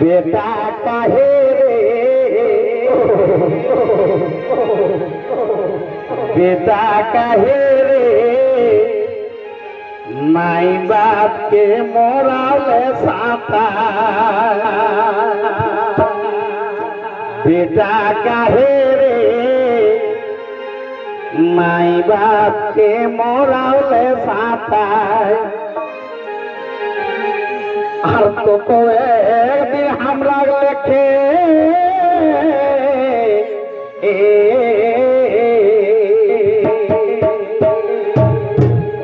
बेटा काहे बेटा काहे रे। माई बाप के मोराले साता। बेटा काहे মাই বাপকে মরালে সাতায়। আর তো তো একদিন আমরা লেখে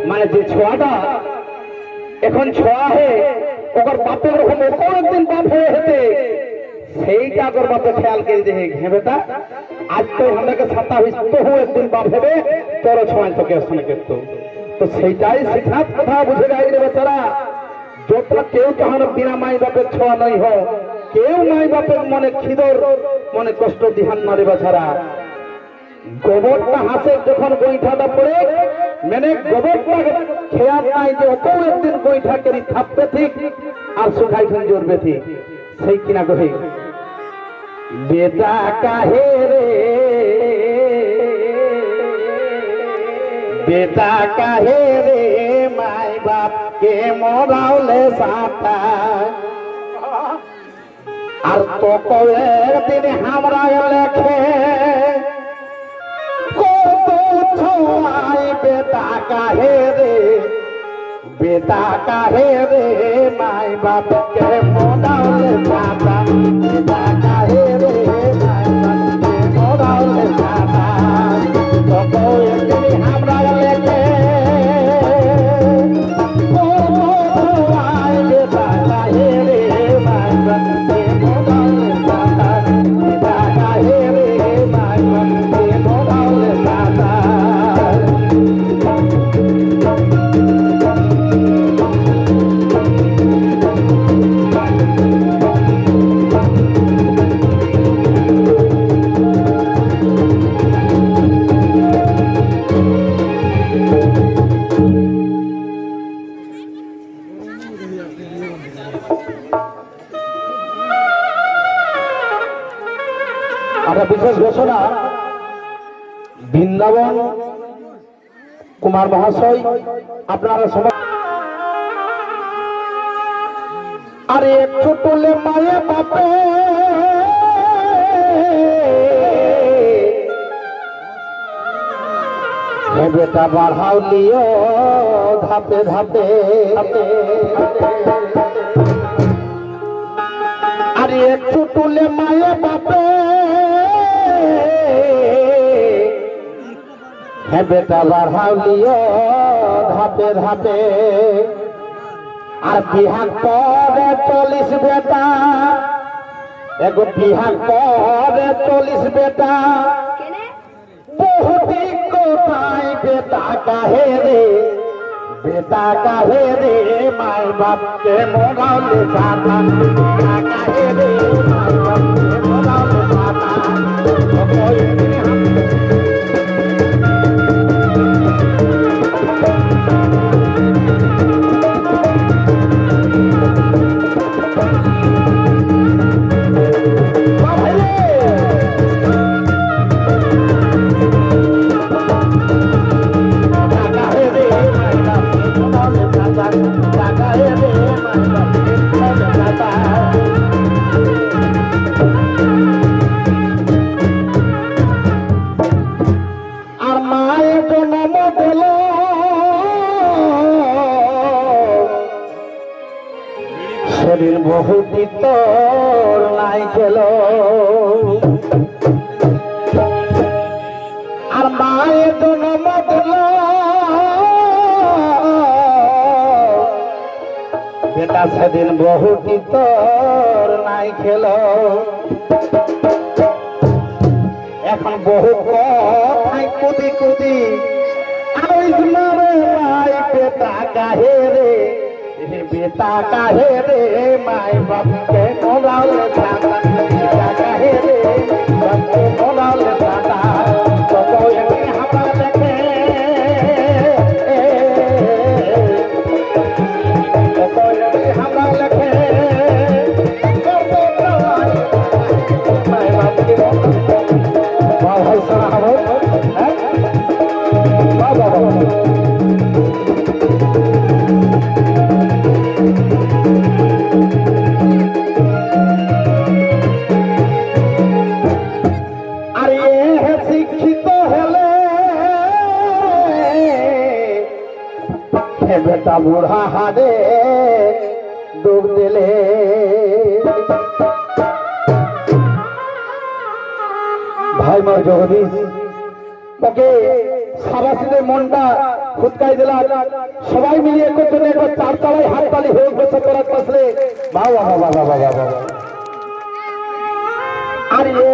মানে যে ছোয়াটা, এখন ছোয়া হে ওর বাপের রকম একদিন বাপ হয়ে হেতে সেইটা ওকর বাপে খেয়াল করে যে হে বেটা আজ তো আমাকে সাতা হইস তো একদিন বাপ হবে, তোর ছোঁয়ায় তোকে শুনে কিন্তু তো সেইটাই সিদ্ধান্ত কথা বুঝে গাই রে বেচারা। যতটা কেউ তখন বিনা মাই বাপের ছোঁয়া নাই হয় কেউ মাই বাপের মনে খিদর, মনে কষ্ট দিহান মারে বেচারা। গোবরটা হাসে যখন বৈঠাটা পড়ে মানে গোবরটা খেয়াল নাই যে অত একদিন বৈঠা করি থাপবে ঠিক, আর শুকাই জোরবে ঠিক। সেই কিনা কহে বেটা কাহে রে? বেটা কাহে রে? মাই বাপ, কে মরাওলে সাতা আর তো কয়েকদিন হামরা লেখে, কত ছোয়াই বেটা কাহে রে? বেটা কাহে রে? মাই বাপ, কে মরাওলে সাতা বেটা আমরা বিশেষ ঘোষণা, বৃন্দাবন, কুমার মহাশয়, আপনারা সবাই আরে তুলে মায়ে বাপে। বেটা বাড়াও লিও ধাপে ধাপে। আরে একটু তুলে মায়ে বাপে। হে বেটা বাড়াও লিও ধাপে ধাপে। আর বিহান পরে চল্লিশ বেটা। এগো বিহান পরে চল্লিশ বেটা। বহুটি কোথায় বেটা কাহে রে? বেটা কাহে রে মাই বাপকে মোরালে সাতা বেটা কাহে রে মাই বাপকে মোরালে সাতা জন্ম বেটা সেদিন বহুটি তোর নাই খেল। এখন বহু কথাই কুদি কুদি। মাই বেটা কাহে রে? বেটা কাহে রে? মাই বাপকে মোরাল বুড়া হারে দুঃখ দিলে। ভাই মা জগদীশ, ওকে সাবাসীদের মনটা খুদকাই দিলাম সবাই মিলিয়ে করতে একবার চার তলায় হাত তালি হয়ে গেছে তোরা পাশে বাবা বাবা বাবা বাবা। আর এ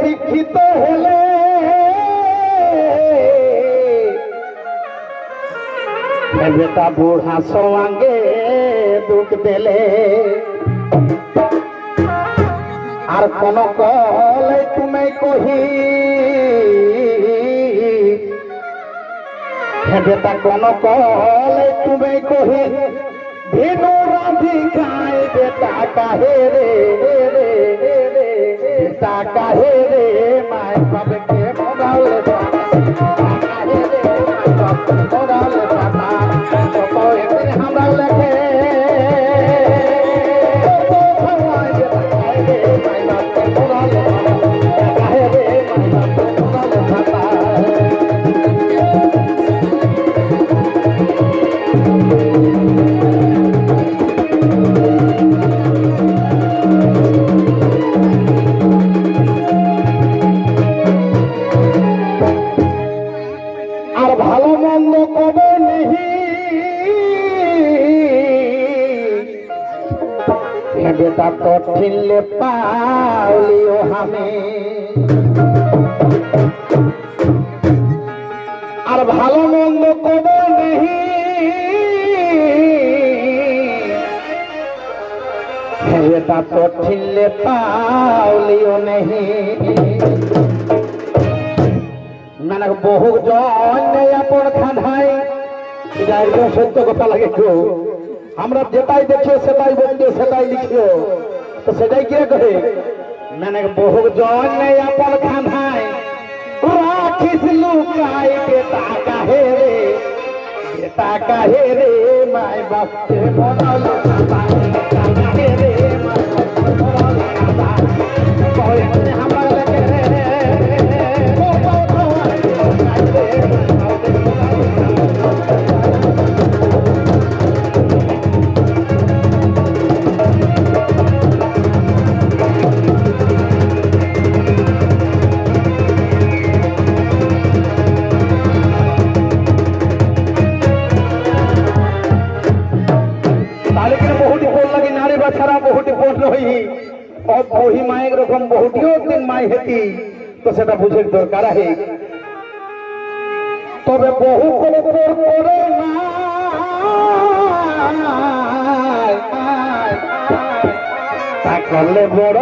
শিক্ষিত হলে বেটা বুড়া সঙ্গে দুঃখ দিলে আর কোন কলে তুমি কহি বেটা কোন কলে তুমি কহি ভিনু রাধি খায় বেটা কাহে রে বেটা কাহে রে মায় হামে। আর ভালো মন্দ কবে নিহি বেটা তো ঠিনলে পাউলিও নেহি মানে বহু জন আপন এটা একদম সত্য কথা লাগে আমরা যেটাই দেখিও সেটাই বলিও সেটাই লিখিও। তো সেটাই কে করে মানে বহু জন আপন খানায়। রাখিস লুকাই বেটা কাহে রে? বেটা কাহে রে? মাই বাপকে মনাল রহি বহি মায়ের রকম বহুটিও দিন মাই হেতি, তো সেটা বুঝে দরকার আছে তবে বহু করে করলে বড়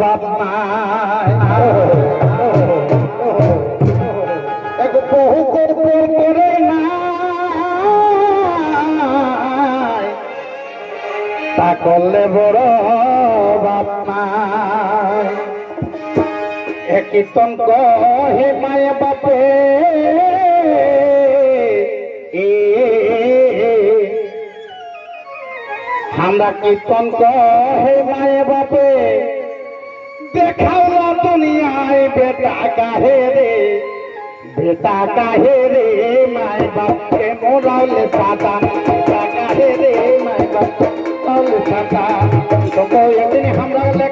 বাপ বহু করে না করলে বড় বাপমা কীর্তন কহে মায়ে বাপে। আমরা কীর্তন কহে মায়ে বাপে? দেখাও না দুনিয়ায় বেটা কাহে রে। বেটা কাহে রে মায় বাপকে মোরালে সাদা। কাহে রে মায় বাপকে মোরালে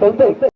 কথা হলে